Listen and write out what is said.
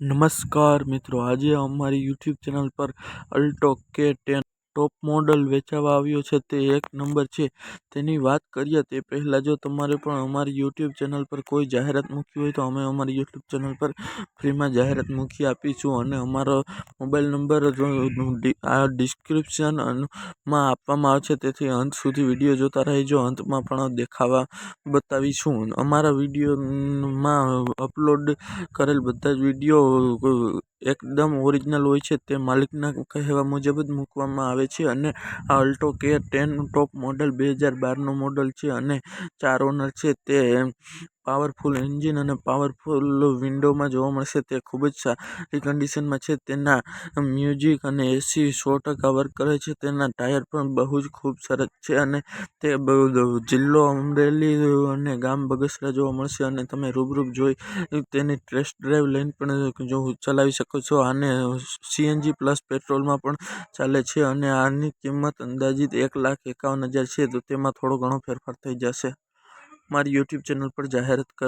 નમસ્કાર મિત્રો. આજે અમારી યુટ્યુબ ચેનલ પર Alto K ten top model વેચાવા આવ્યો છે તે એક નંબર છે. તેની વાત કરીએ તે પહેલાં જો તમારે પણ અમારી યુટ્યુબ ચેનલ પર કોઈ જાહેરાત મૂકવી હોય તો અમે અમારી યુટ્યુબ ચેનલ પર ફ્રીમાં જાહેરાત મૂકી આપીશું અને અમારો મોબાઈલ નંબર આ ડિસ્ક્રિપ્શનમાં આપવામાં આવશે તેથી અંત સુધી વીડિયો જોતા રહેજો. અંતમાં પણ દેખાવા બતાવીશું. અમારા વિડીયોમાં અપલોડ કરેલ બધા જ વીડિયો એકદમ ઓરિજિનલ હોય છે તે માલિકના કહેવા મુજબ જ મૂકવામાં આવે છે અને આ Alto K ten top model બે હજાર બારનું મોડલ છે અને ચાર ઓનર છે તે પાવરફુલ એન્જિન અને પાવરફુલ વિન્ડોમાં જોવા મળશે તે ખૂબ જ સારી કન્ડિશનમાં છે તેના મ્યુઝિક અને એસી સો ટકા વર્ક કરે છે. તેના ટાયર પણ બહુ જ ખૂબ સરસ છે અને તે જિલ્લો અમરેલી અને ગામ બગસરા જોવા મળશે અને તમે રૂબરૂપ જોઈ તેની ટેસ્ટ ડ્રાઈવ લઈને પણ જો ચલાવી શકો છો. આને સીએનજી પ્લસ પેટ્રોલમાં પણ ચાલે છે અને આની કિંમત અંદાજિત એક લાખ એકાવન હજાર છે તો તેમાં થોડો ઘણો ફેરફાર થઈ જશે. મારી યુટ્યુબ ચેનલ પર જાહેરાત કર